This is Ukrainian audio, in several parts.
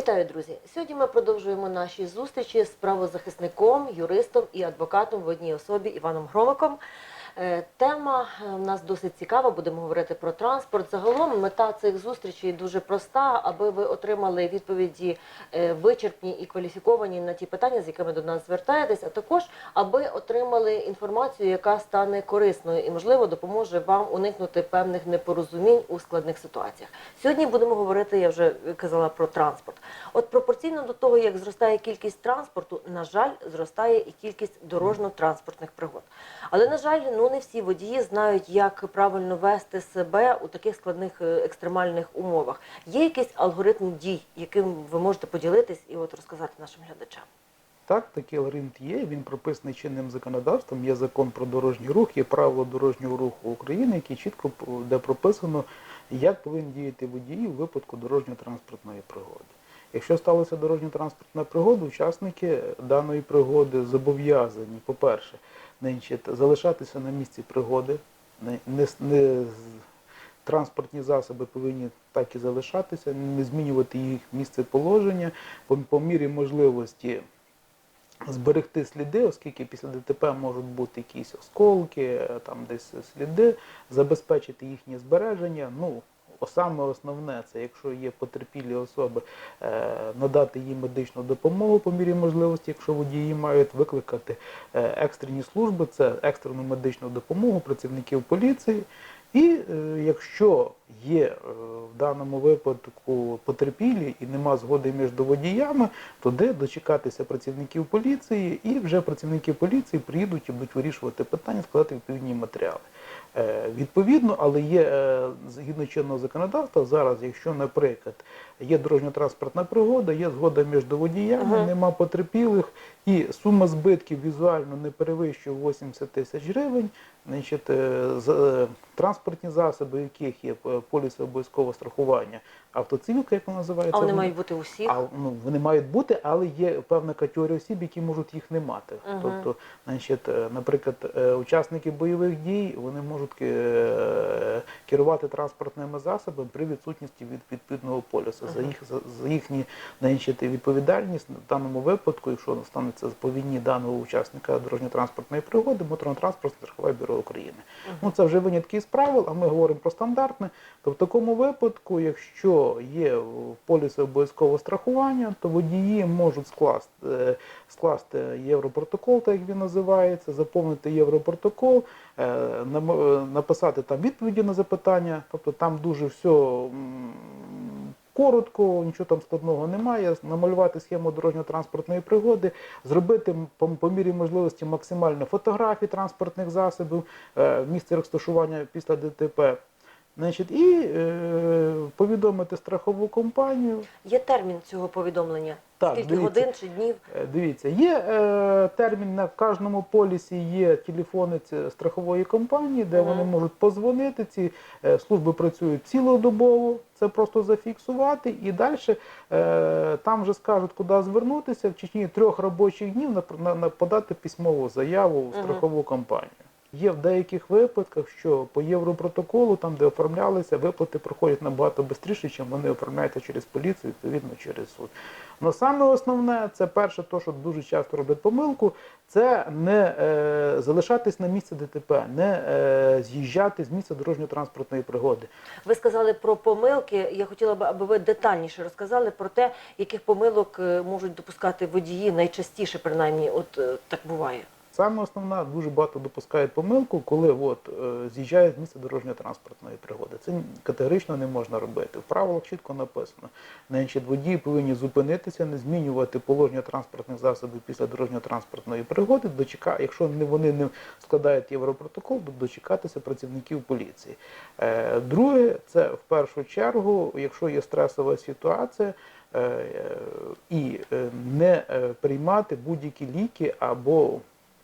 Вітаю, друзі! Сьогодні ми продовжуємо наші зустрічі з правозахисником, юристом і адвокатом в одній особі Іваном Громиком. Е, Тема е, в нас досить цікава. Будемо говорити про транспорт. Загалом мета цих зустрічей дуже проста, аби ви отримали відповіді е, вичерпні і кваліфіковані на ті питання, з якими до нас звертаєтесь, а також аби отримали інформацію, яка стане корисною і, можливо, допоможе вам уникнути певних непорозумінь у складних ситуаціях. Сьогодні будемо говорити, я вже казала про транспорт. От пропорційно до того, як зростає кількість транспорту, на жаль, зростає і кількість дорожньо-транспортних пригод. Але на жаль, ну не всі водії знають, як правильно вести себе у таких складних е, екстремальних умовах. Є якийсь алгоритм дій, яким ви можете поділитись і от розказати нашим глядачам. Так, такий алгоритм є. Він прописаний чинним законодавством. Є закон про дорожній рух, є правила дорожнього руху України, які чітко де прописано, як повинні діяти водії у випадку дорожньо-транспортної пригоди. Якщо сталася дорожньо-транспортна пригода, учасники даної пригоди зобов'язані, по-перше, значить, залишатися на місці пригоди, не, не, не транспортні засоби повинні так і залишатися, не змінювати їх місце положення по, по мірі можливості зберегти сліди, оскільки після ДТП можуть бути якісь осколки, там десь сліди, забезпечити їхнє збереження. Ну, саме основне, це якщо є потерпілі особи, е, надати їм медичну допомогу по мірі можливості, якщо водії мають викликати е, екстрені служби, це екстрену медичну допомогу працівників поліції. І е, якщо є в даному випадку потерпілі і нема згоди між водіями, то де дочекатися працівників поліції, і вже працівники поліції приїдуть і будуть вирішувати питання, складати відповідні матеріали. Е, Відповідно, але є е, згідно чинного законодавства зараз, якщо, наприклад, є дорожньо-транспортна пригода, є згода між водіями, Ага. нема потерпілих, і сума збитків візуально не перевищує 80 тисяч гривень, значить, е, е, транспортні засоби, у яких є е, поліси обов'язкового страхування, автоцивілка, як вона називається, А вони мають бути у всіх. а, ну, вони мають бути, але є певна категорія осіб, які можуть їх не мати. Ага. Тобто, значить, наприклад, учасники бойових дій вони можуть керувати транспортними засобами при відсутності від відповідного полюсу. За їх за, за їхні значить, відповідальність в даному випадку, якщо станеться по війні даного учасника дорожньо-транспортної пригоди, моторно-транспортне страхове бюро України. Ну це вже винятки з правил, а ми говоримо про стандартне. То в такому випадку, якщо є в полісі обов'язкового страхування, то водії можуть скласти, е, скласти європротокол, так як він називається, заповнити європротокол, е, е, написати там відповіді на запитання, тобто там дуже все. Коротко, нічого там складного немає. Намалювати схему дорожньо-транспортної пригоди, зробити по, по мірі можливості максимально фотографії транспортних засобів, е, місце розташування після ДТП. Значить, і е, повідомити страхову компанію. Є термін цього повідомлення? Так, Скільки дивіться. годин чи днів? Е, Дивіться, є е, термін на кожному полісі, є телефони страхової компанії, де Мгм. вони можуть позвонити. Ці е, служби працюють цілодобово, це просто зафіксувати, і далі е, там вже скажуть, куди звернутися. В течение трьох робочих днів на, на, на подати письмову заяву в страхову компанію. Є в деяких випадках, що по європротоколу, там де оформлялися, виплати проходять набагато швидше, ніж вони оформляються через поліцію, відповідно через суд. Но саме основне, це перше, то, що дуже часто роблять помилку, це не е, залишатись на місці ДТП, не е, з'їжджати з місця дорожньо-транспортної пригоди. Ви сказали про помилки. Я хотіла б, аби ви детальніше розказали про те, яких помилок е, можуть допускати водії найчастіше, принаймні, от е, так буває. Саме основна, дуже багато допускають помилку, коли от, е, з'їжджають з місця дорожньо-транспортної пригоди. Це категорично не можна робити. В правилах чітко написано. Значить, водії повинні зупинитися, не змінювати положення транспортних засобів після дорожньо-транспортної пригоди, дочека, якщо вони не складають європротокол, то дочекатися працівників поліції. Е, Друге, це в першу чергу, якщо є стресова ситуація, е, і не приймати будь-які ліки або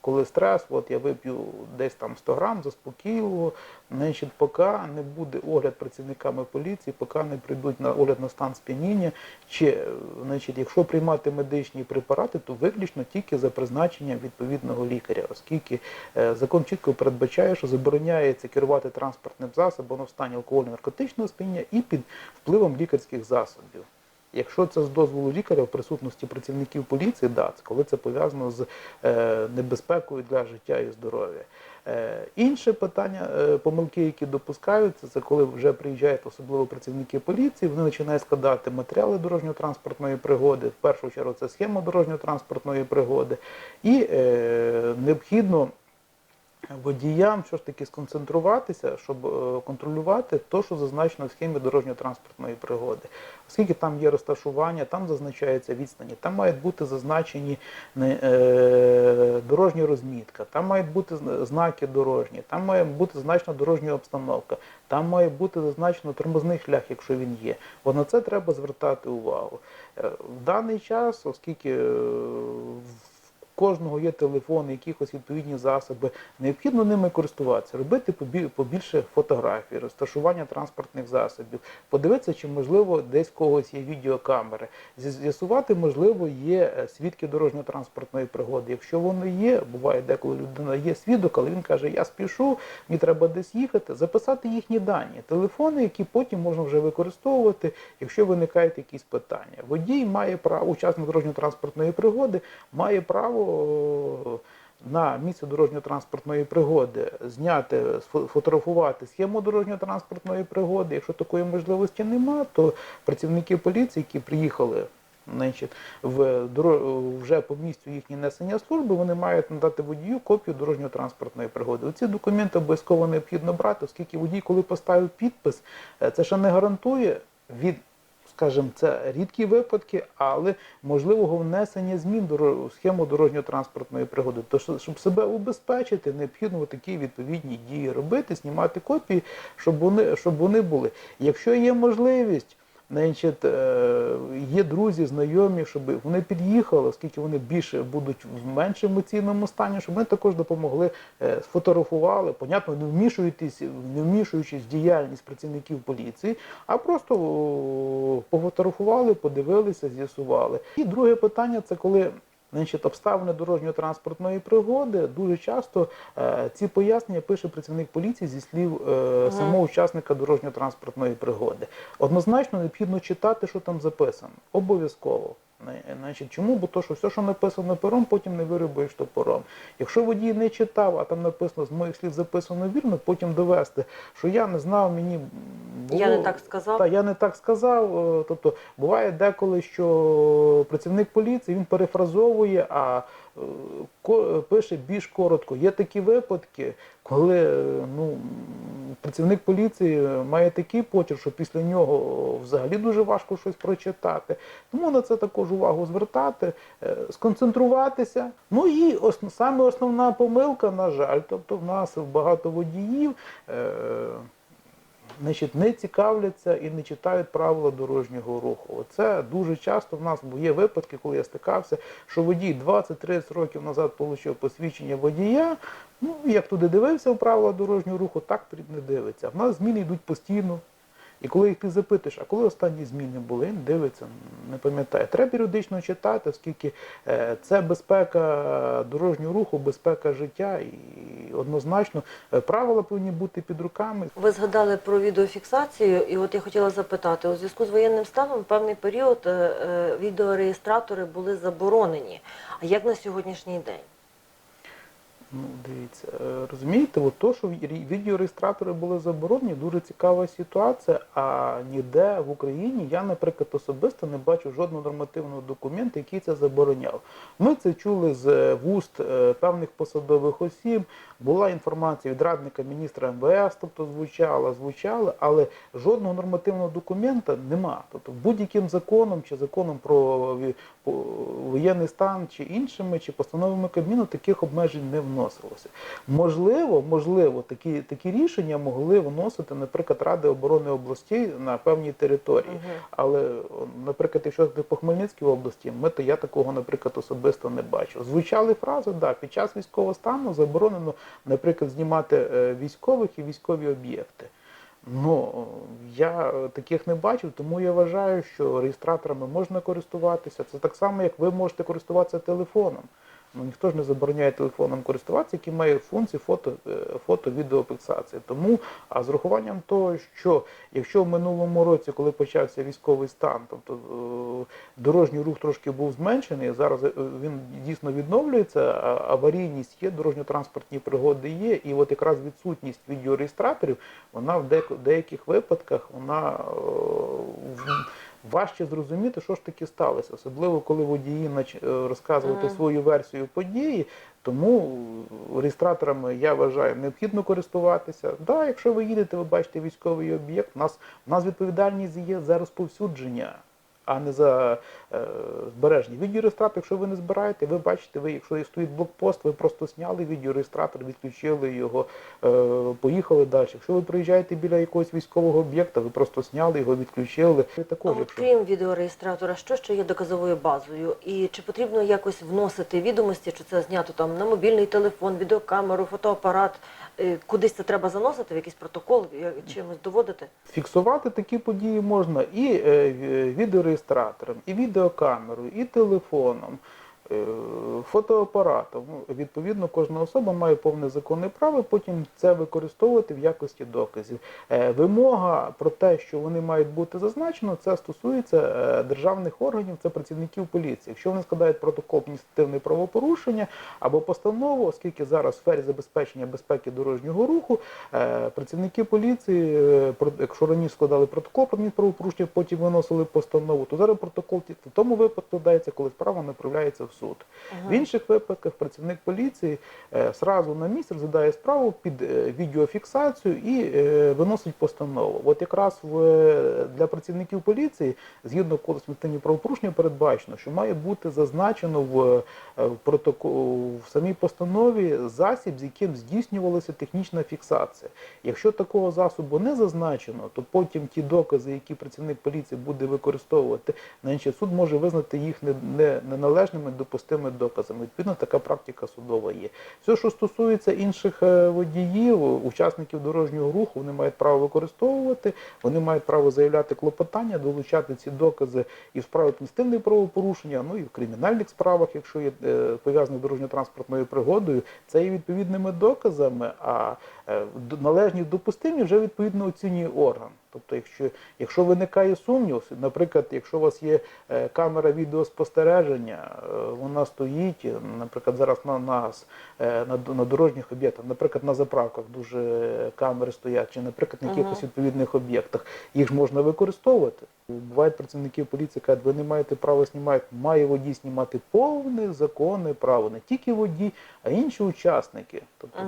коли стрес, от я вип'ю десь там 100 грам заспокійливо, значить, поки не буде огляд працівниками поліції, поки не прийдуть на огляд на стан сп'яніння, чи е, значить, якщо приймати медичні препарати, то виключно тільки за призначенням відповідного лікаря, оскільки е, закон чітко передбачає, що забороняється керувати транспортним засобом в стані алкогольно наркотичного сп'яніння і під впливом лікарських засобів. Якщо це з дозволу лікаря в присутності працівників поліції, да, це коли це пов'язано з е, небезпекою для життя і здоров'я. Е, інше питання, е, помилки, які допускаються, це коли вже приїжджають особливо працівники поліції, вони починають складати матеріали дорожньо-транспортної пригоди. В першу чергу це схема дорожньо-транспортної пригоди, і е, необхідно водіям що ж таки сконцентруватися, щоб е, контролювати те, що зазначено в схемі дорожньо-транспортної пригоди. Оскільки там є розташування, там зазначаються відстані, там мають бути зазначені е, дорожня розмітка, там мають бути знаки дорожні, там має бути зазначена дорожня обстановка, там має бути зазначено тормозний шлях, якщо він є. От на це треба звертати увагу. Е, В даний час, оскільки в кожного є телефон, якихось відповідні засоби, необхідно ними користуватися, робити побі- побільше фотографій, розташування транспортних засобів, подивитися, чи можливо десь когось є відеокамери, з'ясувати, можливо, є е, свідки дорожньо-транспортної пригоди. Якщо вони є, буває деколи людина є свідок, але він каже, я спішу, мені треба десь їхати, записати їхні дані, телефони, які потім можна вже використовувати, якщо виникають якісь питання. Водій має право, учасник дорожньо-транспортної пригоди має право о, на місце дорожньо-транспортної пригоди зняти, сфо- фотографувати схему дорожньо-транспортної пригоди. Якщо такої можливості нема, то працівники поліції, які приїхали значить, в вже по місцю їхнього несення служби, вони мають надати водію копію дорожньо-транспортної пригоди. Ці документи обов'язково необхідно брати, оскільки водій, коли поставив підпис, е, це ще не гарантує від скажімо, це рідкі випадки, але можливого внесення змін до схему дорожньо-транспортної пригоди. То щоб себе убезпечити, необхідно такі відповідні дії робити, знімати копії, щоб вони, щоб вони були. Якщо є можливість. Значить, е, є друзі, знайомі, щоб вони під'їхали, оскільки вони більше будуть в менш емоційному стані, щоб ми також допомогли, е, сфотографували, понятно, не вмішуючись, не вмішуючись в діяльність працівників поліції, а просто пофотографували, подивилися, з'ясували. І друге питання це коли. Значить, обставини дорожньо-транспортної пригоди дуже часто е, ці пояснення пише працівник поліції зі слів е, самого учасника дорожньо-транспортної пригоди. Однозначно необхідно читати, що там записано. Обов'язково. Значить, чому? Бо то, що все, що написано пером, потім не вирубуєш топором. Якщо водій не читав, а там написано з моїх слів записано вірно, потім довести, що я не знав, мені було... Я не так сказав. Та, я не так сказав. е, Тобто буває деколи, що працівник поліції він перефразовує, а е, пише більш коротко. Є такі випадки, коли е, ну, працівник поліції має такий почерк, що після нього взагалі дуже важко щось прочитати. Тому на це також увагу звертати, сконцентруватися. Ну і ос, саме основна помилка, на жаль, тобто в нас багато водіїв. Значить, не цікавляться і не читають правила дорожнього руху. Оце дуже часто в нас є випадки, коли я стикався, що водій 20-30 років назад отримав посвідчення водія. Ну, як туди дивився в правила дорожнього руху, так не дивиться. В нас зміни йдуть постійно. І коли їх ти запитуєш, а коли останні зміни були, він дивиться, не пам'ятає. Треба періодично читати, оскільки е, це безпека дорожнього руху, безпека життя, і однозначно е, правила повинні бути під руками. Ви згадали про відеофіксацію, і от я хотіла запитати, у зв'язку з воєнним станом певний період е, е, відеореєстратори були заборонені. А як на сьогоднішній день? Ну, дивіться, е, розумієте, от то, що ві- відеореєстратори були заборонені, дуже цікава ситуація. А ніде в Україні я, наприклад, особисто не бачу жодного нормативного документу, який це забороняв. Ми це чули з е, вуст е, певних посадових осіб. Була інформація від радника міністра МВС, тобто звучала, звучала, але жодного нормативного документа нема. Тобто будь-яким законом чи законом про воєнний стан чи іншими, чи постановами Кабміну таких обмежень не вносилося. Можливо, можливо, такі, такі рішення могли вносити, наприклад, Ради оборони областей на певній території. Мгм. Але, наприклад, якщо по Хмельницькій області, ми то я такого, наприклад, особисто не бачу. Звучали фрази, да, під час військового стану заборонено, наприклад, знімати е, військових і військові об'єкти. Ну, я таких не бачив, тому я вважаю, що реєстраторами можна користуватися. Це так само, як ви можете користуватися телефоном. Ну ніхто ж не забороняє телефоном користуватися, який має функцію фото, е, фото-відеофіксації. Тому, а з урахуванням того, що якщо в минулому році, коли почався військовий стан, тобто е, дорожній рух трошки був зменшений, зараз е, він дійсно відновлюється, аварійність є, дорожньо-транспортні пригоди є, і от якраз відсутність відеореєстраторів, вона в деяк- деяких випадках вона важче зрозуміти, що ж таки сталося, особливо коли водії е, розказувати свою версію події. Тому реєстраторами я вважаю необхідно користуватися. Да, якщо ви їдете, ви бачите військовий об'єкт. У нас у нас відповідальність є за розповсюдження, а не за е, збереження. Відеореєстратор, якщо ви не збираєте, ви бачите, ви, якщо стоїть блокпост, ви просто сняли відеореєстратор, відключили його, е, поїхали далі. Якщо ви приїжджаєте біля якогось військового об'єкта, ви просто сняли його, відключили. А також, от якщо крім відеореєстратора, що ще є доказовою базою? І чи потрібно якось вносити відомості, чи це знято там на мобільний телефон, відеокамеру, фотоапарат? Е, Кудись це треба заносити в якийсь протокол, чимось доводити? Фіксувати такі події можна і е, в- відеореєстратором, і відеокамерою, і телефоном, фотоапаратом. Ну, Відповідно, кожна особа має повне законне право потім це використовувати в якості доказів. Е, Вимога про те, що вони мають бути зазначено, це стосується е, державних органів, це працівників поліції. Якщо вони складають протокол адміністративне правопорушення або постанову, оскільки зараз в сфері забезпечення безпеки дорожнього руху е, працівники поліції, е, якщо раніше складали протокол про адмінправопорушення, потім виносили постанову, то зараз протокол в тому випадку складається, коли справа направляється в суд. В інших випадках працівник поліції е, сразу на місці розглядає справу під е, відеофіксацію і е, виносить постанову. От якраз в, е, для працівників поліції, згідно кодексу адміністративних правопорушення, передбачено, що має бути зазначено в, е, в протокол в самій постанові засіб, з яким здійснювалася технічна фіксація. Якщо такого засобу не зазначено, то потім ті докази, які працівник поліції буде використовувати, на інший суд може визнати їх не, не, допустими доказами. Відповідно, така практика судова є. Все, що стосується інших е, водіїв, учасників дорожнього руху, вони мають право використовувати, вони мають право заявляти клопотання, долучати ці докази і в справі адміністративних правопорушення, ну і в кримінальних справах, якщо є е, пов'язані з дорожньо-транспортною пригодою, це є відповідними доказами, а е, належні допустимі вже відповідно оцінює орган. Тобто, якщо, якщо виникає сумнів, наприклад, якщо у вас є е, камера відеоспостереження, е, вона стоїть, е, наприклад, зараз на нас на, на дорожніх об'єктах, наприклад, на заправках дуже камери стоять, чи, наприклад, на якихось відповідних об'єктах, їх ж можна використовувати. Бувають працівники поліції кажуть, ви не маєте права знімати, має водій знімати повне законне право, не тільки водій, а інші учасники. Тобто.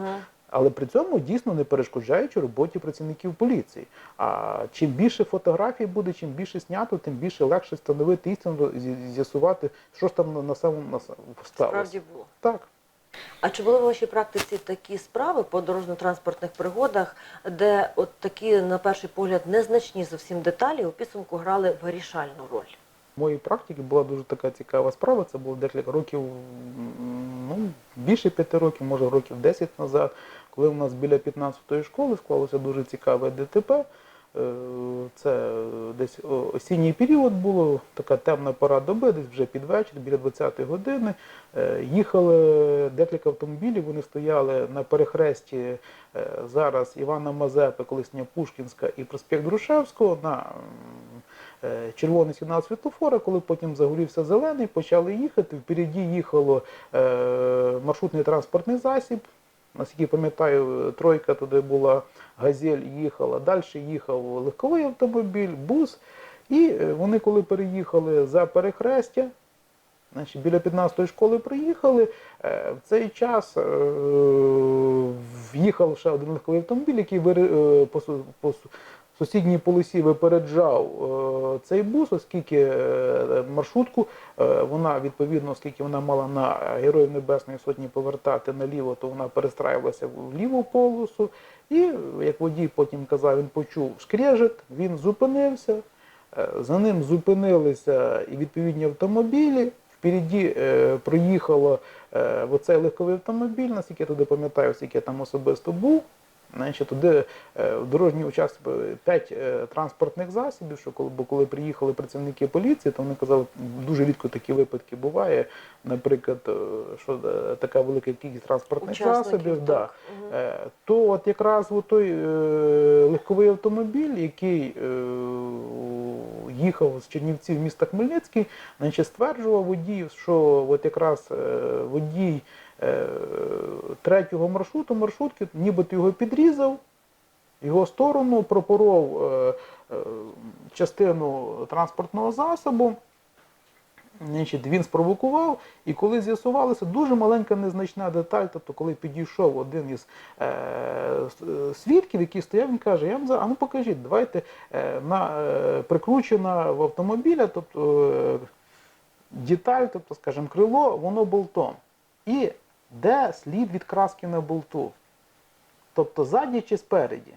Але при цьому дійсно не перешкоджаючи роботі працівників поліції. А чим більше фотографій буде, чим більше знято, тим більше легше встановити істину, з'ясувати, що ж там на, самому сталося. Справді було. Так. А чи були в вашій практиці такі справи по дорожньо-транспортних пригодах, де от такі, на перший погляд, незначні зовсім деталі у підсумку грали вирішальну роль? В моїй практиці була дуже така цікава справа. Це було декілька років, ну більше п'яти років, може років 10 назад, коли у нас біля 15-ї школи склалося дуже цікаве ДТП. Е, Це десь осінній період було, така темна пора доби, десь вже під вечір, біля 20-ї години. Е, Їхали декілька автомобілів, вони стояли на перехресті е, зараз Івана Мазепи, колишня Пушкінська і проспект Грушевського на червоний сигнал світлофора, коли потім загорівся зелений, почали їхати. Впереді їхало маршрутний транспортний засіб. Наскільки пам'ятаю, тройка туди була, газель їхала, далі їхав легковий автомобіль, бус. І е, вони, коли переїхали за перехрестя, значить, біля 15-ї школи приїхали, е, в цей час е, в'їхав ще один легковий автомобіль, який сусідній полосі випереджав е, цей бус, оскільки е, маршрутку е, вона відповідно, оскільки вона мала на Героїв Небесної Сотні повертати наліво, то вона перестраювалася в ліву полосу. І як водій потім казав, він почув скрежет, він зупинився. За ним зупинилися і відповідні автомобілі. Впереді е, проїхало е, оцей легковий автомобіль, наскільки я туди пам'ятаю, оскільки я там особисто був. Значить, туди е, в дорожній участок 5 транспортних засобів, що коли, бо коли приїхали працівники поліції, то вони казали, дуже рідко такі випадки буває. Наприклад, е, що е, така велика кількість транспортних Учасників, засобів, да. Е, то от якраз от той е, легковий автомобіль, який е, їхав з Чернівців в міста Хмельницький, значить, стверджував водій, що от якраз е, водій е, третього маршруту, маршрутки, нібито його підрізав, його сторону пропоров е, е, частину транспортного засобу. Він спровокував, і коли з'ясувалося, дуже маленька незначна деталь, тобто коли підійшов один із е, е, свідків, який стояв, він каже, я вам за, а ну покажіть, давайте е, на, е, прикручена в автомобіля, тобто е, деталь, тобто, скажімо, крило, воно болтом. І де слід від краски на болту? Тобто ззаді чи спереді?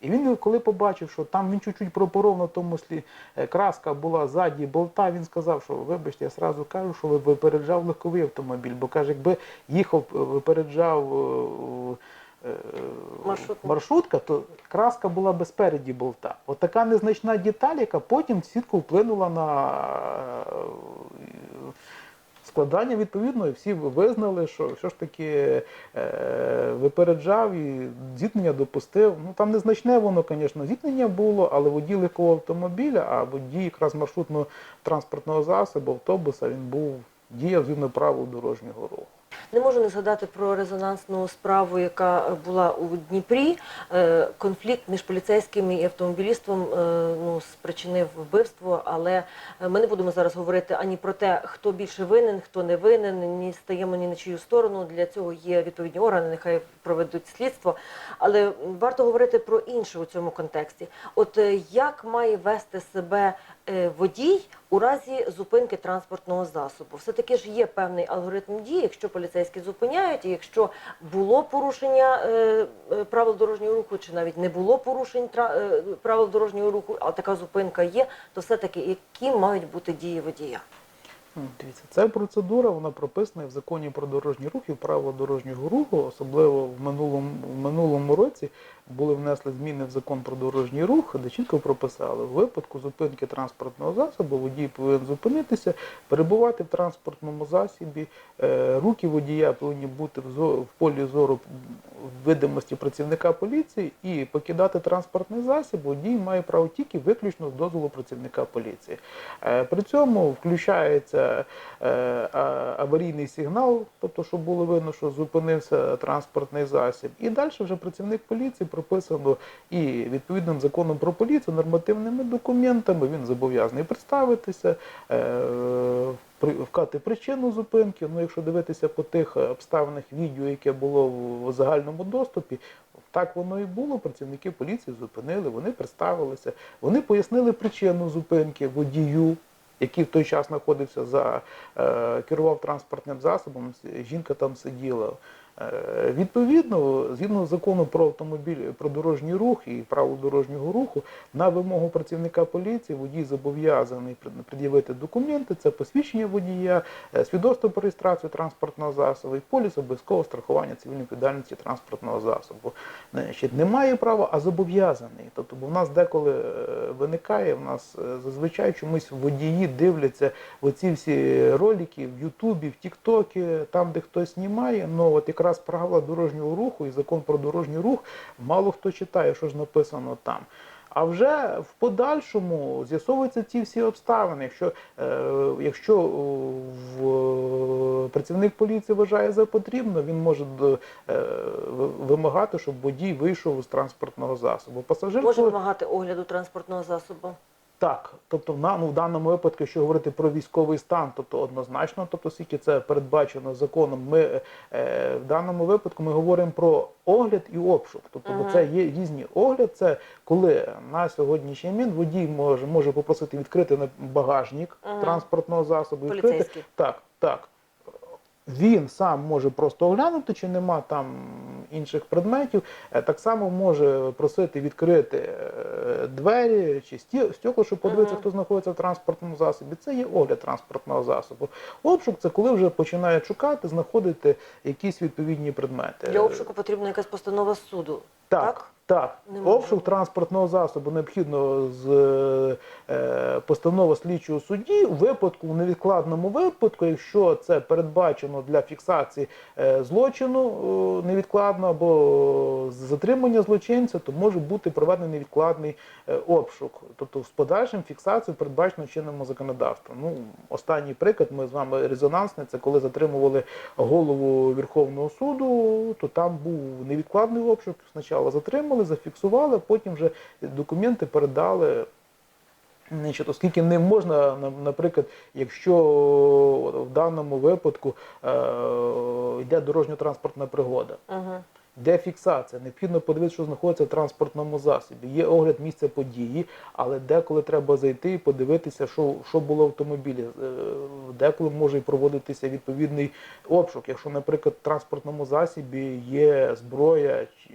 І він, коли побачив, що там він чуть-чуть пропоров на тому слі е, краска була ззаді болта, він сказав, що вибачте, я сразу кажу, що випереджав легковий автомобіль, бо каже, якби їхав, е, випереджав е, е, Маршрутний. маршрутка, то краска була би спереді болта. От така незначна деталь, яка потім сітко вплинула на складання відповідно, і всі визнали, що все ж таки е, випереджав і зіткнення допустив. Ну там незначне воно, звісно, зіткнення було, але водій легкого автомобіля, а водій якраз маршрутно-транспортного засобу, автобуса, він був діяв згідно правил дорожнього руху. Не можу не згадати про резонансну справу, яка була у Дніпрі. Е, Конфлікт між поліцейським і автомобілістом е, ну, спричинив вбивство, але е, ми не будемо зараз говорити ані про те, хто більше винен, хто не винен, ні стаємо ні на чию сторону. Для цього є відповідні органи, нехай проведуть слідство. Але варто говорити про інше у цьому контексті. От як має вести себе водій у разі зупинки транспортного засобу? Все таки ж є певний алгоритм дії, якщо поліцейські зупиняють, і якщо було порушення е, е, правил дорожнього руху, чи навіть не було порушень е, правил дорожнього руху, а така зупинка є, то все таки які мають бути дії водія? Дивіться, ця процедура вона прописана в законі про дорожній рух і в правила дорожнього руху, особливо в минулому, в минулому році були внесли зміни в закон про дорожній рух, де чітко прописали, в випадку зупинки транспортного засобу водій повинен зупинитися, перебувати в транспортному засобі, е, руки водія повинні бути в, полі зору видимості працівника поліції і покидати транспортний засіб водій має право тільки виключно з дозволу працівника поліції. Е, При цьому включається аварійний сигнал, тобто, щоб було видно, що зупинився транспортний засіб. І далі вже працівник поліції прописано і відповідним законом про поліцію, нормативними документами він зобов'язаний представитися. е, Вкати причину зупинки. Ну, якщо дивитися по тих обставинах відео, яке було в загальному доступі, так воно і було. Працівники поліції зупинили, вони представилися, вони пояснили причину зупинки водію, який в той час знаходився за е, керував транспортним засобом. Жінка там сиділа. Е, Відповідно, згідно закону про автомобіль, про дорожній рух і правил дорожнього руху, на вимогу працівника поліції водій зобов'язаний пред'явити документи, це посвідчення водія, е, свідоцтво про реєстрацію транспортного засобу і поліс обов'язкового страхування цивільної відповідальності транспортного засобу. Значить, не має права, а зобов'язаний. Тобто, бо в нас деколи е, виникає, в нас зазвичай чомусь водії дивляться оці всі ролики в Ютубі, в Тіктокі, там, де хтось знімає. Ну от якраз правила дорожнього руху і закон про дорожній рух мало хто читає, що ж написано там. А вже в подальшому з'ясовуються ці всі обставини. Якщо, е, якщо е, працівник поліції вважає за потрібно, він може е, вимагати, щоб водій вийшов з транспортного засобу. Пасажир Може вимагати огляду транспортного засобу? Так, тобто на- ну, в даному випадку, якщо говорити про військовий стан, тобто однозначно, тобто скільки це передбачено законом, ми е, в даному випадку ми говоримо про огляд і обшук. Тобто бо це є різні огляд. Це коли на сьогоднішній момент водій може, може попросити відкрити на багажник Мгм. транспортного засобу, відкрити так, так. Він сам може просто оглянути, чи нема там інших предметів. Е, Так само може просити відкрити е, двері чи стекло, щоб подивитися, хто знаходиться в транспортному засобі. Це є огляд транспортного засобу. Обшук це коли вже починають шукати, знаходити якісь відповідні предмети. Для обшуку потрібна якась постанова суду. Так, так. Можна. Обшук транспортного засобу необхідно з е, постанови слідчого судді у випадку, в невідкладному випадку, якщо це передбачено для фіксації е, злочину е, невідкладно або затримання злочинця, то може бути проведений невідкладний е, обшук. Тобто з подальшим фіксацією передбачено чинним законодавством. Ну, останній приклад, ми з вами резонансний, це коли затримували голову Верховного суду, то там був невідкладний обшук. Спочатку затримали, зафіксували, потім вже документи передали. Значить, оскільки не можна, наприклад, якщо в даному випадку е, йде дорожньо-транспортна пригода, Угу. де фіксація? Необхідно подивитися, що знаходиться в транспортному засобі. Є огляд місця події, але деколи треба зайти і подивитися, що, що було в автомобілі. Е, Деколи може і проводитися відповідний обшук. Якщо, наприклад, в транспортному засобі є зброя чи,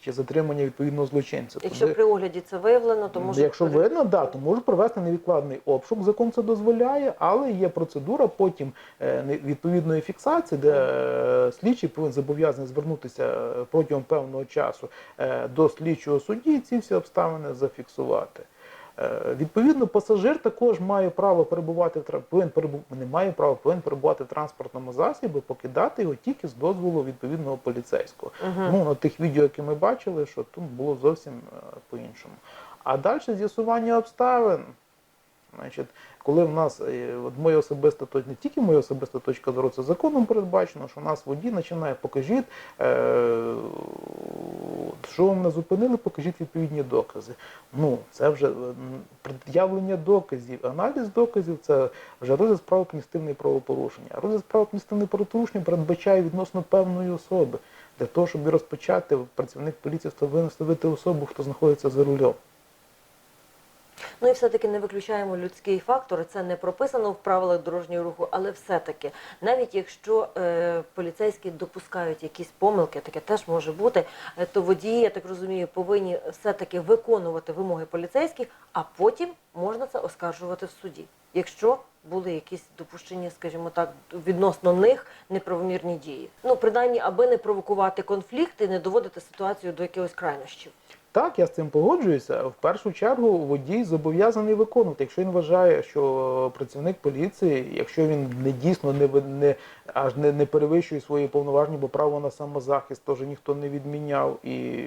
чи затримання відповідного злочинця. Якщо Туди- при огляді це виявлено, то може Якщо видно, да, то можуть провести невідкладний обшук, закон це дозволяє, але є процедура потім е, не- відповідної фіксації, де е, слідчий повинен зобов'язаний звернутися е, протягом певного часу е, до слідчого судді і ці всі обставини зафіксувати. Е, Відповідно, пасажир також має право перебувати в повинен перебу- не має права, повинен перебувати в транспортному засобі, покидати його тільки з дозволу відповідного поліцейського. Ну, на тих відео, які ми бачили, що тут було зовсім е, по-іншому. А далі з'ясування обставин. Значить, коли в нас е, от моя особиста точка, не тільки моя особиста точка зору, це законом передбачено, що нас водій починає, покажіть, е, що ви мене зупинили, покажіть відповідні докази. Ну, це вже е, пред'явлення доказів, аналіз доказів це вже розгляд справи адміністративної правопорушення. А розгляд справи адміністративної правопорушення передбачає відносно певної особи. Для того, щоб розпочати, працівник поліції встановити особу, хто знаходиться за рулем. Ну і все-таки не виключаємо людський фактор. Це не прописано в правилах дорожнього руху, але все-таки, навіть якщо е, поліцейські допускають якісь помилки, таке теж може бути, е, то водії, я так розумію, повинні все-таки виконувати вимоги поліцейських, а потім можна це оскаржувати в суді, якщо були якісь допущені, скажімо так, відносно них неправомірні дії. Ну, принаймні, аби не провокувати конфлікт і не доводити ситуацію до якихось крайнощів. Так, я з цим погоджуюся. В першу чергу водій зобов'язаний виконувати. Якщо він вважає, що працівник поліції, якщо він не дійсно не, не аж не, не перевищує свої повноваження, бо право на самозахист теж ніхто не відміняв. І,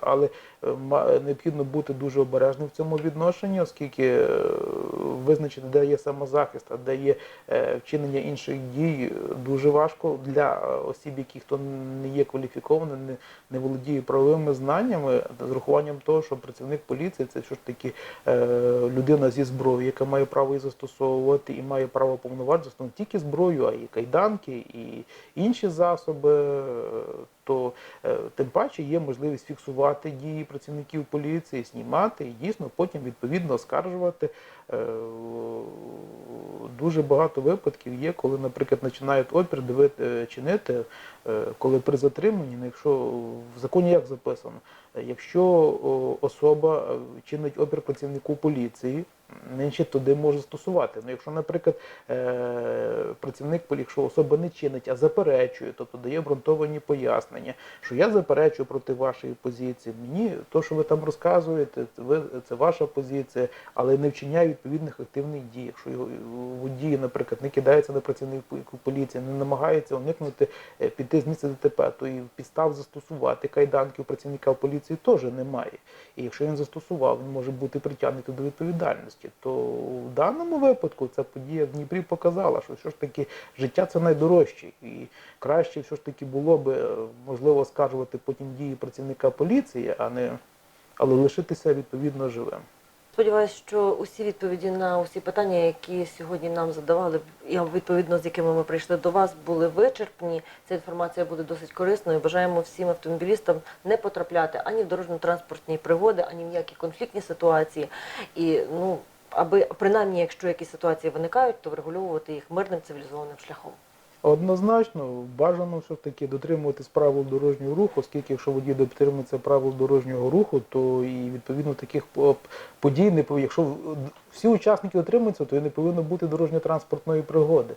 але е, необхідно бути дуже обережним в цьому відношенні, оскільки е, визначити, де є самозахист, а де є е, вчинення інших дій, дуже важко для осіб, які хто не є кваліфікованим, не, не володіє правовими знаннями, з урахуванням того, що працівник поліції це все ж таки людина зі зброєю, яка має право її застосовувати і має право застосовувати не тільки зброю, а й кайданки, і інші засоби. То е, тим паче є можливість фіксувати дії працівників поліції, знімати і дійсно потім відповідно оскаржувати. Е, Дуже багато випадків є, коли, наприклад, починають опір е, чинити, коли при затриманні, ну, якщо в законі як записано, якщо особа чинить опір працівнику поліції, нинче туди може стосувати. Ну, якщо, наприклад, працівник якщо особа не чинить, а заперечує, тобто дає обґрунтовані пояснення, що я заперечую проти вашої позиції, мені то, що ви там розказуєте, ви це ваша позиція, але не вчиняє відповідних активних дій. Якщо його водій, наприклад, не кидається на працівників поліції, не намагається уникнути е, піти з місця ДТП, то і підстав застосувати кайданки у працівника поліції теж немає. І якщо він застосував, він може бути притягнутий до відповідальності. То в даному випадку ця подія в Дніпрі показала, що все ж таки життя це найдорожче. І краще все ж таки було би е, можливо оскаржувати потім дії працівника поліції, а не але лишитися відповідно живим. Сподіваюсь, що усі відповіді на усі питання, які сьогодні нам задавали, і відповідно з якими ми прийшли до вас, були вичерпні. Ця інформація буде досить корисною. Бажаємо всім автомобілістам не потрапляти ані в дорожньо-транспортні пригоди, ані в ніякі конфліктні ситуації. І ну, аби принаймні, якщо якісь ситуації виникають, то врегульовувати їх мирним цивілізованим шляхом. Однозначно, бажано все ж таки дотримуватись правил дорожнього руху, оскільки якщо водій дотримується правил дорожнього руху, то і відповідно таких подій не пов- Якщо всі учасники дотримуються, то і не повинно бути дорожньо-транспортної пригоди.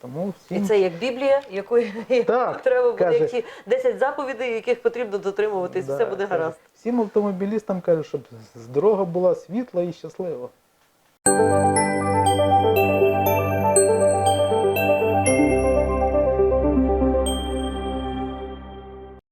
Тому І це як Біблія, якої Так, треба буде каже. як ті 10 заповідей, яких потрібно дотримуватись, Да, все буде каже, гаразд. Всім автомобілістам кажуть, щоб дорога була світла і щаслива.